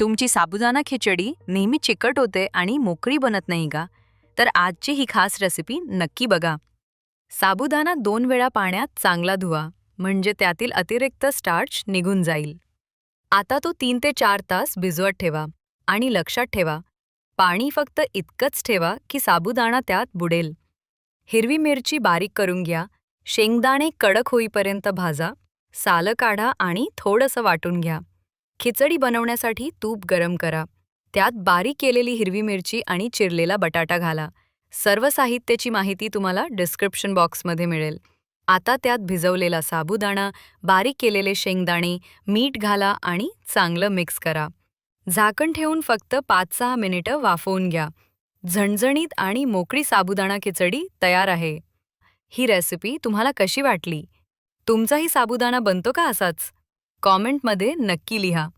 तुमची साबुदाणा खिचडी नेहमी चिकट होते आणि मोकळी बनत नाही का? तर आजची ही खास रेसिपी नक्की बघा. साबुदाणा दोन वेळा पाण्यात चांगला धुवा म्हणजे त्यातील अतिरिक्त स्टार्च निघून जाईल. आता तो तीन ते चार तास भिजवत ठेवा आणि लक्षात ठेवा पाणी फक्त इतकंच ठेवा की साबुदाणा त्यात बुडेल. हिरवी मिरची बारीक करून घ्या शेंगदाणे कडक होईपर्यंत भाजा सालं काढा आणि थोडंसं वाटून घ्या. खिचडी बनवण्यासाठी तूप गरम करा. त्यात बारीक केलेली हिरवी मिरची आणि चिरलेला बटाटा घाला. सर्व साहित्याची माहिती तुम्हाला डिस्क्रिप्शन बॉक्समध्ये मिळेल. आता त्यात भिजवलेला साबुदाणा बारीक केलेले शेंगदाणे मीठ घाला आणि चांगलं मिक्स करा. झाकण ठेवून फक्त पाच सहा मिनिटं वाफवून घ्या. झणझणीत आणि मोकळी साबुदाणा खिचडी तयार आहे. ही रेसिपी तुम्हाला कशी वाटली? तुमचाही साबुदाणा बनतो का असाच? कॉमेंटमध्ये नक्की लिहा.